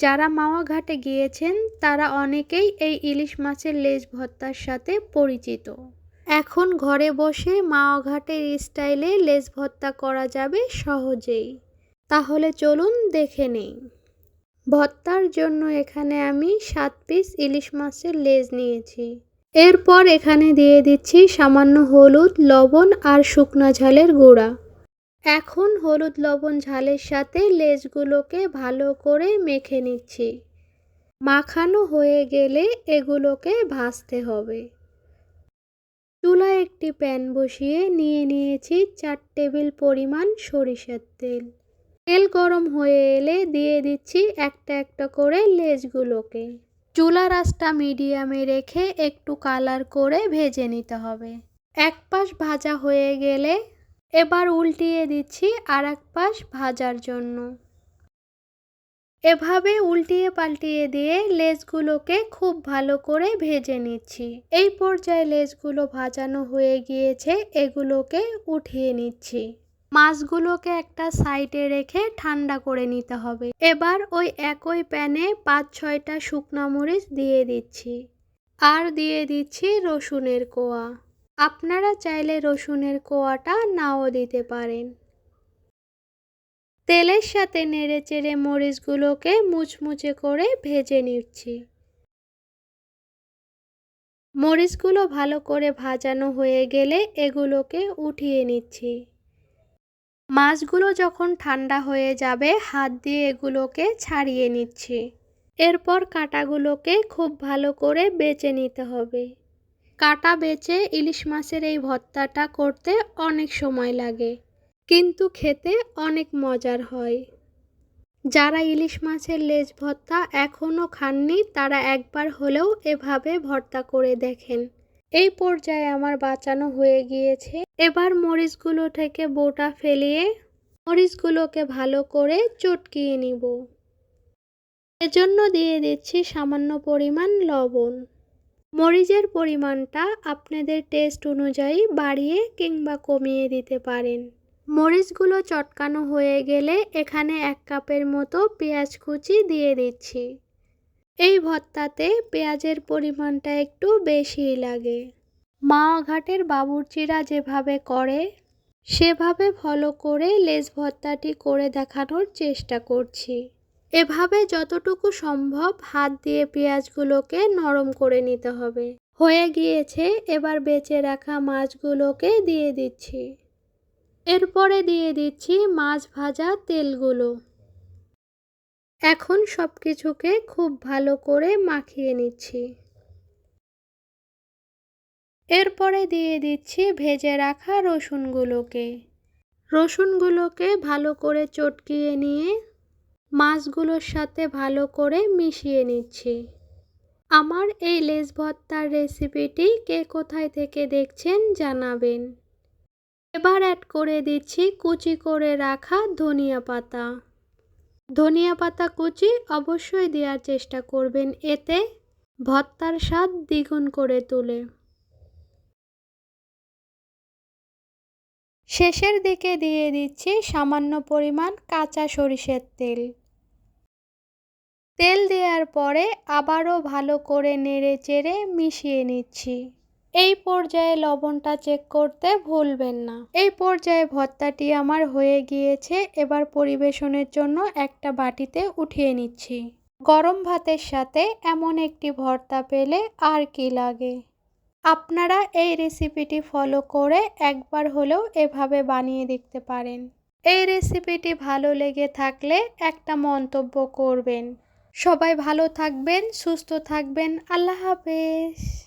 যারা মাওয়া ঘাটে গিয়েছেন, তারা অনেকেই এই ইলিশ মাছের লেজ ভর্তার সাথে পরিচিত। এখন ঘরে বসে মাওয়া ঘাটের স্টাইলে লেজ ভর্তা করা যাবে সহজেই। তাহলে চলুন দেখে নেই। ভর্তার জন্য এখানে আমি সাত পিস ইলিশ মাছের লেজ নিয়েছি। এরপর এখানে দিয়ে দিচ্ছি সামান্য হলুদ, লবণ আর শুকনা ঝালের গুঁড়া। এখন হলুদ লবণ ঝালের সাথে লেজগুলোকে ভালো করে মেখে নিচ্ছি। মাখানো হয়ে গেলে এগুলোকে ভাজতে হবে। চুলায় একটি প্যান বসিয়ে নিয়ে নিয়েছি চার টেবিল পরিমাণ সরিষার তেল। তেল গরম হয়ে এলে দিয়ে দিচ্ছি একটা একটা করে লেজগুলোকে। চুলার আঁচটা মিডিয়ামে রেখে একটু কালার করে ভেজে নিতে হবে। এক পাশ ভাজা হয়ে গেলে এবার উল্টিয়ে দিচ্ছি আর এক পাশ ভাজার জন্য। এভাবে উল্টিয়ে পাল্টিয়ে দিয়ে লেজগুলোকে খুব ভালো করে ভেজে নিচ্ছি। এই পর্যায়ে লেজগুলো ভাজানো হয়ে গিয়েছে, এগুলোকে উঠিয়ে নিচ্ছি। মাছগুলোকে একটা সাইডে রেখে ঠান্ডা করে নিতে হবে। এবার ওই একই প্যানে পাঁচ ছয়টা শুকনা মরিচ দিয়ে দিচ্ছি। আর দিয়ে দিচ্ছি রসুনের কোয়া। আপনারা চাইলে রসুনের কোয়াটা নাও দিতে পারেন। তেলের সাথে নেড়ে চেড়ে মরিচগুলোকে মুচমুচে করে ভেজে নিচ্ছি। মরিচগুলো ভালো করে ভাজানো হয়ে গেলে এগুলোকে উঠিয়ে নিচ্ছি। মাছগুলো যখন ঠান্ডা হয়ে যাবে, হাত দিয়ে এগুলোকে ছাড়িয়ে নিচ্ছি। এরপর কাটাগুলোকে খুব ভালো করে বেছে নিতে হবে। কাটা বেচে ইলিশ মাছের এই ভর্তাটা করতে অনেক সময় লাগে। কিন্তু খেতে অনেক মজার হয়। যারা ইলিশ মাছের লেজ ভর্তা এখনও খাননি, তারা একবার হলেও এভাবে ভর্তা করে দেখেন। এই পর্যায়ে আমার বাঁচানো হয়ে গিয়েছে। এবার মরিচগুলো থেকে বোটা ফেলিয়ে মরিচগুলোকে ভালো করে চটকিয়ে নিব। এজন্য দিয়ে দিচ্ছি সামান্য পরিমাণ লবণ। মরিচের পরিমাণটা আপনাদের টেস্ট অনুযায়ী বাড়িয়ে কিংবা কমিয়ে দিতে পারেন। মরিচগুলো চটকানো হয়ে গেলে এখানে এক কাপের মতো পেঁয়াজ কুচি দিয়ে দিচ্ছি। এই ভর্তাতে পেঁয়াজের পরিমাণটা একটু বেশিই লাগে। মাওয়া ঘাটের বাবুর্চিরা যেভাবে করে, সেভাবে ফলো করে লেজ ভর্তাটি করে দেখানোর চেষ্টা করছি। এভাবে যতটুকু সম্ভব হাত দিয়ে পেঁয়াজগুলোকে নরম করে নিতে হবে। হয়ে গিয়েছে, এবার বেঁচে রাখা মাছগুলোকে দিয়ে দিচ্ছি। এরপরে দিয়ে দিচ্ছি মাছ ভাজা তেলগুলো। এখন সব কিছুকে খুব ভালো করে মাখিয়ে নিচ্ছি। এরপরে দিয়ে দিচ্ছি ভেজে রাখা রসুনগুলোকে। রসুনগুলোকে ভালো করে চটকিয়ে নিয়ে মাছগুলোর সাথে ভালো করে মিশিয়ে নিচ্ছি। আমার এই লেজ ভর্তার রেসিপিটি কে কোথায় থেকে দেখছেন জানাবেন। এবার অ্যাড করে দিচ্ছি কুচি করে রাখা ধনিয়া পাতা। ধনিয়া পাতা কুচি অবশ্যই দেওয়ার চেষ্টা করবেন, এতে ভর্তার স্বাদ দ্বিগুণ করে তোলে। শেষের দিকে দিয়ে দিচ্ছি সামান্য পরিমাণ কাঁচা সরিষের তেল। তেল দেওয়ার পরে আবারও ভালো করে নেড়ে চেড়ে মিশিয়ে নিচ্ছি। এই পর্যায়ে লবণটা চেক করতে ভুলবেন না। এই পর্যায়ে ভর্তাটি আমার হয়ে গিয়েছে, এবার পরিবেশনের জন্য একটা বাটিতে উঠিয়ে নিচ্ছি। গরম ভাতের সাথে এমন একটি ভর্তা পেলে আর কি লাগে? আপনারা এই রেসিপিটি ফলো করে একবার হলেও এভাবে বানিয়ে দেখতে পারেন। এই রেসিপিটি ভালো লেগে থাকলে একটা মন্তব্য করবেন। সবাই ভালো থাকবেন, সুস্থ থাকবেন। আল্লাহ হাফেজ।